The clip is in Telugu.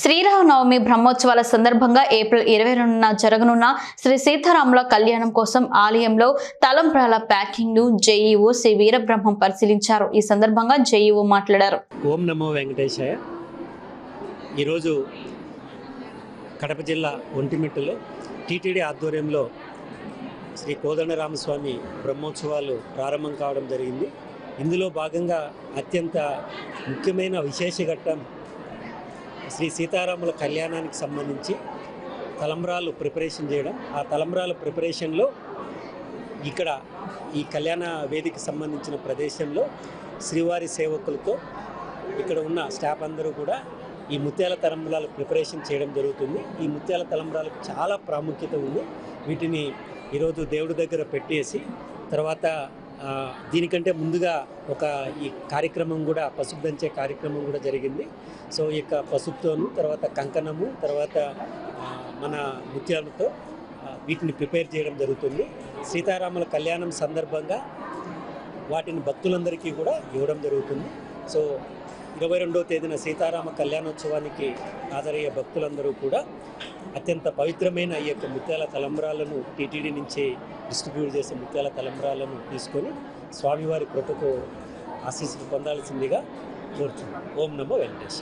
శ్రీరామనవమి బ్రహ్మోత్సవాల సందర్భంగా ఏప్రిల్ ఇరవై రెండున జరగనున్న శ్రీ సీతారాముల కళ్యాణం కోసం ఆలయంలో తలంప్రాల ప్యాకింగ్ను J E O Shri Veerabrahmam పరిశీలించారు. ఈ సందర్భంగా జేఈఓ మాట్లాడారు. ఓం నమో వెంకటేశాయ. ఈరోజు కడప జిల్లా ఒంటిమిట్టలో టీటీడీ ఆధ్వర్యంలో శ్రీ కోదండరామస్వామి బ్రహ్మోత్సవాలు ప్రారంభం కావడం జరిగింది. ఇందులో భాగంగా అత్యంత ముఖ్యమైన విశేష ఘట్టం శ్రీ సీతారాముల కళ్యాణానికి సంబంధించి తలంబ్రాలు ప్రిపరేషన్ చేయడం. ఆ తలంబ్రాల ప్రిపరేషన్లో ఇక్కడ ఈ కళ్యాణ వేదిక సంబంధించిన ప్రదేశంలో శ్రీవారి సేవకులతో ఇక్కడ ఉన్న స్టాఫ్ అందరూ కూడా ఈ ముత్యాల తలంబ్రాలు ప్రిపరేషన్ చేయడం జరుగుతుంది. ఈ ముత్యాల తలంబ్రాలకు చాలా ప్రాముఖ్యత ఉంది. వీటిని ఈరోజు దేవుడి దగ్గర పెట్టేసి తర్వాత దీనికంటే ముందుగా ఒక ఈ కార్యక్రమం కూడా పసుపు దంచే కార్యక్రమం కూడా జరిగింది. సో ఈ యొక్క పసుపుతోను తర్వాత కంకణము తర్వాత మన ముత్యాలతో వీటిని ప్రిపేర్ చేయడం జరుగుతుంది. సీతారాముల కళ్యాణం సందర్భంగా వాటిని భక్తులందరికీ కూడా ఇవ్వడం జరుగుతుంది. సో ఇరవై రెండవ తేదీన సీతారామ కళ్యాణోత్సవానికి హాజరయ్యే భక్తులందరూ కూడా అత్యంత పవిత్రమైన ఈ యొక్క ముత్యాల తలంబ్రాలను టీటీడీ నుంచి డిస్ట్రిబ్యూట్ చేసే ముత్యాల తలంబ్రాలను తీసుకొని స్వామివారి కృపకు ఆశీస్సులు పొందాల్సిందిగా కోరుతున్నాను ఓం నమో వెంకటేశ్వర